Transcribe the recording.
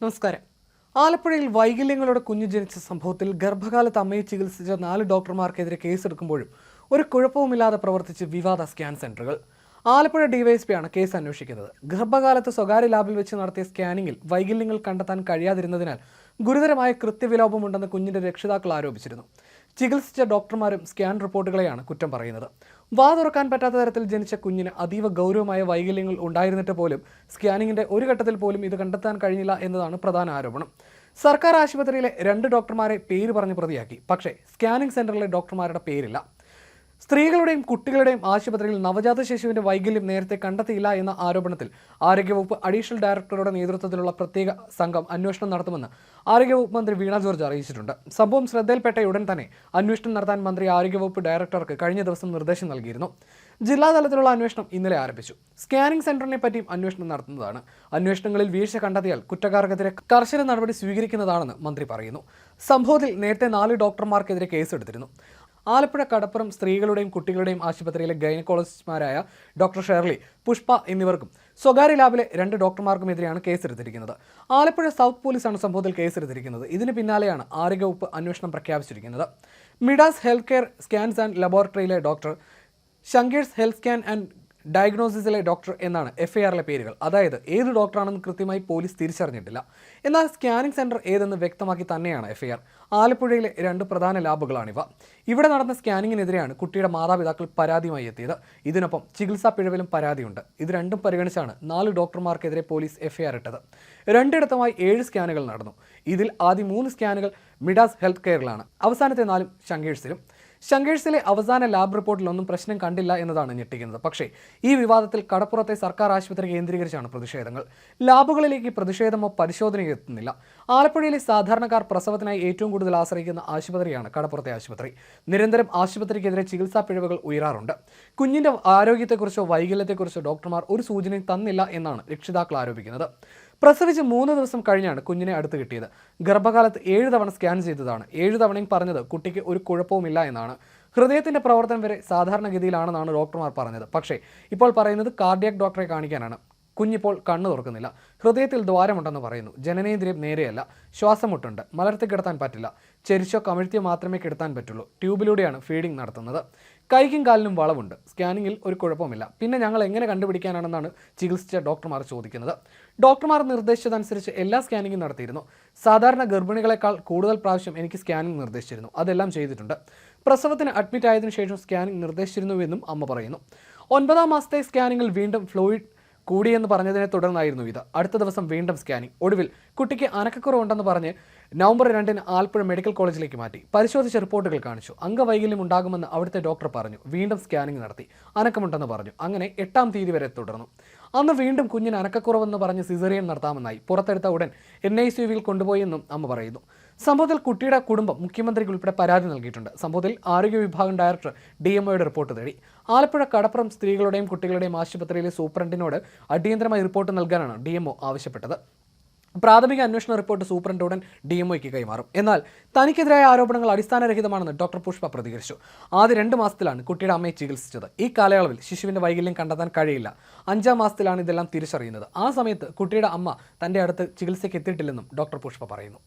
നമസ്കാരം. ആലപ്പുഴയിൽ വൈകല്യങ്ങളോടെ കുഞ്ഞു ജനിച്ച സംഭവത്തിൽ ഗർഭകാലത്ത് അമ്മയെ ചികിത്സിച്ച നാല് ഡോക്ടർമാർക്കെതിരെ കേസെടുക്കുമ്പോഴും ഒരു കുഴപ്പവുമില്ലാതെ പ്രവർത്തിച്ച് വിവാദ സ്കാൻ സെന്ററുകൾ. ആലപ്പുഴ ഡിവൈഎസ്പിയാണ് കേസ് അന്വേഷിക്കുന്നത്. ഗർഭകാലത്ത് സ്വകാര്യ ലാബിൽ വെച്ച് നടത്തിയ സ്കാനിങ്ങിൽ വൈകല്യങ്ങൾ കണ്ടെത്താൻ കഴിയാതിരുന്നതിനാൽ ഗുരുതരമായ കൃത്യവിലോപമുണ്ടെന്ന് കുഞ്ഞിന്റെ രക്ഷിതാക്കൾ ആരോപിച്ചിരുന്നു. ചികിത്സിച്ച ഡോക്ടർമാരും സ്കാൻ റിപ്പോർട്ടുകളെയാണ് കുറ്റം പറയുന്നത്. വാ തുറക്കാൻ പറ്റാത്ത തരത്തിൽ ജനിച്ച കുഞ്ഞിന് അതീവ ഗൗരവമായ വൈകല്യങ്ങൾ ഉണ്ടായിരുന്നിട്ട് പോലും സ്കാനിങ്ങിന്റെ ഒരു ഘട്ടത്തിൽ പോലും ഇത് കണ്ടെത്താൻ കഴിഞ്ഞില്ല എന്നതാണ് പ്രധാന ആരോപണം. സർക്കാർ ആശുപത്രിയിലെ രണ്ട് ഡോക്ടർമാരെ പേര് പറഞ്ഞ് പ്രതിയാക്കി. പക്ഷേ സ്കാനിംഗ് സെന്ററിലെ ഡോക്ടർമാരുടെ പേരില്ല. സ്ത്രീകളുടെയും കുട്ടികളുടെയും ആശുപത്രിയിൽ നവജാത ശിശുവിന്റെ വൈകല്യം നേരത്തെ കണ്ടെത്തിയില്ല എന്ന ആരോപണത്തിൽ ആരോഗ്യവകുപ്പ് അഡീഷണൽ ഡയറക്ടറുടെ നേതൃത്വത്തിലുള്ള പ്രത്യേക സംഘം അന്വേഷണം നടത്തുമെന്ന് ആരോഗ്യവകുപ്പ് മന്ത്രി വീണ ജോർജ് അറിയിച്ചിട്ടുണ്ട്. സംഭവം ശ്രദ്ധയിൽപ്പെട്ട ഉടൻ തന്നെ അന്വേഷണം നടത്താൻ മന്ത്രി ആരോഗ്യവകുപ്പ് ഡയറക്ടർക്ക് കഴിഞ്ഞ ദിവസം നിർദ്ദേശം നൽകിയിരുന്നു. ജില്ലാതലത്തിലുള്ള അന്വേഷണം ഇന്നലെ ആരംഭിച്ചു. സ്കാനിംഗ് സെന്ററിനെ പറ്റിയും അന്വേഷണം നടത്തുന്നതാണ്. അന്വേഷണങ്ങളിൽ വീഴ്ച കണ്ടെത്തിയാൽ കുറ്റക്കാർക്കെതിരെ കർശന നടപടി സ്വീകരിക്കുന്നതാണെന്ന് മന്ത്രി പറയുന്നു. സംഭവത്തിൽ നേരത്തെ നാല് ഡോക്ടർമാർക്കെതിരെ കേസെടുത്തിരുന്നു. ആലപ്പുഴ കടപ്പുറം സ്ത്രീകളുടെയും കുട്ടികളുടെയും ആശുപത്രിയിലെ ഗൈനക്കോളജിസ്റ്റുമാരായ ഡോക്ടർ ഷെർലി പുഷ്പ എന്നിവർക്കും സ്വകാര്യ ലാബിലെ രണ്ട് ഡോക്ടർമാർക്കുമെതിരെയാണ് കേസെടുത്തിരിക്കുന്നത്. ആലപ്പുഴ സൗത്ത് പോലീസാണ് സംഭവത്തിൽ കേസെടുത്തിരിക്കുന്നത്. ഇതിന് പിന്നാലെയാണ് ആരോഗ്യവകുപ്പ് അന്വേഷണം പ്രഖ്യാപിച്ചിരിക്കുന്നത്. Midas health care scans and ലബോറട്ടറിയിലെ doctor Shankar's health scan and ഡയഗ്നോസിസിലെ doctor എന്നാണ് എഫ് ഐ ആറിലെ പേരുകൾ. അതായത് ഏത് ഡോക്ടറാണെന്ന് കൃത്യമായി പോലീസ് തിരിച്ചറിഞ്ഞിട്ടില്ല. എന്നാൽ സ്കാനിംഗ് സെന്റർ ഏതെന്ന് വ്യക്തമാക്കി തന്നെയാണ് എഫ് ഐ ആർ ആലപ്പുഴയിലെ രണ്ട് പ്രധാന ലാബുകളാണിവ. ഇവിടെ നടന്ന സ്കാനിങ്ങിനെതിരെയാണ് കുട്ടിയുടെ മാതാപിതാക്കൾ പരാതിയുമായി എത്തിയത്. ഇതിനൊപ്പം ചികിത്സാ പിഴവിലും പരാതിയുണ്ട്. ഇത് രണ്ടും പരിഗണിച്ചാണ് നാല് ഡോക്ടർമാർക്കെതിരെ പോലീസ് എഫ് ഐ ആർ ഇട്ടത്. രണ്ടിടത്തുമായി ഏഴ് സ്കാനുകൾ നടന്നു. ഇതിൽ ആദ്യം മൂന്ന് സ്കാനുകൾ മിഡാസ് ഹെൽത്ത് കെയറിലാണ് അവസാനത്തെ നാലും ശങ്കേഴ്സിലും. ശങ്കേഴ്സിലെ അവസാന ലാബ് റിപ്പോർട്ടിലൊന്നും പ്രശ്നം കണ്ടില്ല എന്നതാണ് ഞെട്ടിക്കുന്നത്. പക്ഷേ ഈ വിവാദത്തിൽ കടപ്പുറത്തെ സർക്കാർ ആശുപത്രി കേന്ദ്രീകരിച്ചാണ് പ്രതിഷേധങ്ങൾ. ലാബുകളിലേക്ക് പ്രതിഷേധമോ പരിശോധനയോ എത്തുന്നില്ല. ആലപ്പുഴയിലെ സാധാരണക്കാർ പ്രസവത്തിനായി ഏറ്റവും കൂടുതൽ ആശ്രയിക്കുന്ന ആശുപത്രിയാണ് കടപ്പുറത്തെ ആശുപത്രി. നിരന്തരം ആശുപത്രിക്കെതിരെ ചികിത്സാ പിഴവുകൾ ഉയരാറുണ്ട്. കുഞ്ഞിന്റെ ആരോഗ്യത്തെക്കുറിച്ചോ വൈകല്യത്തെക്കുറിച്ചോ ഡോക്ടർമാർ ഒരു സൂചനയും തന്നില്ല എന്നാണ് രക്ഷിതാക്കൾ ആരോപിക്കുന്നത്. പ്രസവിച്ച് മൂന്ന് ദിവസം കഴിഞ്ഞാണ് കുഞ്ഞിനെ അടുത്ത് കിട്ടിയത്. ഗർഭകാലത്ത് ഏഴ് തവണ സ്കാൻ ചെയ്തതാണ്. ഏഴ് തവണയും പറഞ്ഞത് കുട്ടിക്ക് ഒരു കുഴപ്പവുമില്ല എന്നാണ്. ഹൃദയത്തിന്റെ പ്രവർത്തനം വരെ സാധാരണഗതിയിലാണെന്നാണ് ഡോക്ടർമാർ പറഞ്ഞത്. പക്ഷേ ഇപ്പോൾ പറയുന്നത് കാർഡിയാക് ഡോക്ടറെ കാണിക്കാനാണ്. കുഞ്ഞിപ്പോൾ കണ്ണു തുറക്കുന്നില്ല. ഹൃദയത്തിൽ ദ്വാരമുണ്ടെന്ന് പറയുന്നു. ജനനേന്ദ്രിയം നേരെയല്ല ശ്വാസമുട്ടുണ്ട്. മലർത്തി കിടത്താൻ പറ്റില്ല. ചെരിച്ചോ കമിഴ്ത്തിയോ മാത്രമേ കിടത്താൻ പറ്റുള്ളൂ. ട്യൂബിലൂടെയാണ് ഫീഡിംഗ് നടത്തുന്നത്. കൈക്കും കാലിനും വളവുണ്ട്. സ്കാനിങ്ങിൽ ഒരു കുഴപ്പമില്ല പിന്നെ ഞങ്ങൾ എങ്ങനെ കണ്ടുപിടിക്കാനാണെന്നാണ് ചികിത്സിച്ച ഡോക്ടർമാർ ചോദിക്കുന്നത്. ഡോക്ടർമാർ നിർദ്ദേശിച്ചതനുസരിച്ച് എല്ലാ സ്കാനിങ്ങും നടത്തിയിരുന്നു. സാധാരണ ഗർഭിണികളെക്കാൾ കൂടുതൽ പ്രാവശ്യം എനിക്ക് സ്കാനിങ് നിർദ്ദേശിച്ചിരുന്നു. അതെല്ലാം ചെയ്തിട്ടുണ്ട്. പ്രസവത്തിന് അഡ്മിറ്റ് ആയതിനു ശേഷം സ്കാനിങ് നിർദ്ദേശിച്ചിരുന്നുവെന്നും അമ്മ പറയുന്നു. ഒൻപതാം മാസത്തെ സ്കാനിങ്ങിൽ വീണ്ടും ഫ്ലൂയിഡ് കൂടിയെന്ന് പറഞ്ഞതിനെ തുടർന്നായിരുന്നു ഇത്. അടുത്ത ദിവസം വീണ്ടും സ്കാനിംഗ്. ഒടുവിൽ കുട്ടിക്ക് അനക്കക്കുറവുണ്ടെന്ന് പറഞ്ഞ് നവംബർ രണ്ടിന് ആലപ്പുഴ മെഡിക്കൽ കോളേജിലേക്ക് മാറ്റി. പരിശോധിച്ച റിപ്പോർട്ടുകൾ കാണിച്ചു. അംഗവൈകല്യം ഉണ്ടാകുമെന്ന് അവിടുത്തെ ഡോക്ടർ പറഞ്ഞു. വീണ്ടും സ്കാനിംഗ് നടത്തി. അനക്കമുണ്ടെന്ന് പറഞ്ഞു. അങ്ങനെ എട്ടാം തീയതി വരെ തുടർന്നു. അന്ന് വീണ്ടും കുഞ്ഞിന് അനക്കക്കുറവെന്ന് പറഞ്ഞ് സിസേറിയൻ നടത്താമെന്നായി. പുറത്തെടുത്ത ഉടൻ എൻ ഐ സിയുവിൽ കൊണ്ടുപോയെന്നും അമ്മ പറയുന്നു. സംഭവത്തിൽ കുട്ടിയുടെ കുടുംബം മുഖ്യമന്ത്രിക്ക് ഉൾപ്പെടെ പരാതി നൽകിയിട്ടുണ്ട്. സംഭവത്തിൽ ആരോഗ്യ വിഭാഗം ഡയറക്ടർ ഡി എംഒയുടെ റിപ്പോർട്ട് തേടി. ആലപ്പുഴ കടപ്പുറം സ്ത്രീകളുടെയും കുട്ടികളുടെയും ആശുപത്രിയിലെ സൂപ്രണ്ടിനോട് അടിയന്തരമായി റിപ്പോർട്ട് നൽകാനാണ് ഡി ആവശ്യപ്പെട്ടത്. പ്രാഥമിക അന്വേഷണ റിപ്പോർട്ട് സൂപ്രണ്ട് ഉടൻ ഡി എംഒയ്ക്ക് കൈമാറും. എന്നാൽ തനിക്കെതിരായ ആരോപണങ്ങൾ അടിസ്ഥാനരഹിതമാണെന്ന് ഡോക്ടർ പുഷ്പ പ്രതികരിച്ചു. ആദ്യ രണ്ട് മാസത്തിലാണ് കുട്ടിയുടെ അമ്മയെ ചികിത്സിച്ചത്. ഈ കാലയളവിൽ ശിശുവിന്റെ വൈകല്യം കണ്ടെത്താൻ കഴിയില്ല. അഞ്ചാം മാസത്തിലാണ് ഇതെല്ലാം തിരിച്ചറിയുന്നത്. ആ സമയത്ത് കുട്ടിയുടെ അമ്മ തന്റെ അടുത്ത് ചികിത്സയ്ക്ക് എത്തിയിട്ടില്ലെന്നും ഡോക്ടർ പുഷ്പ പറയുന്നു.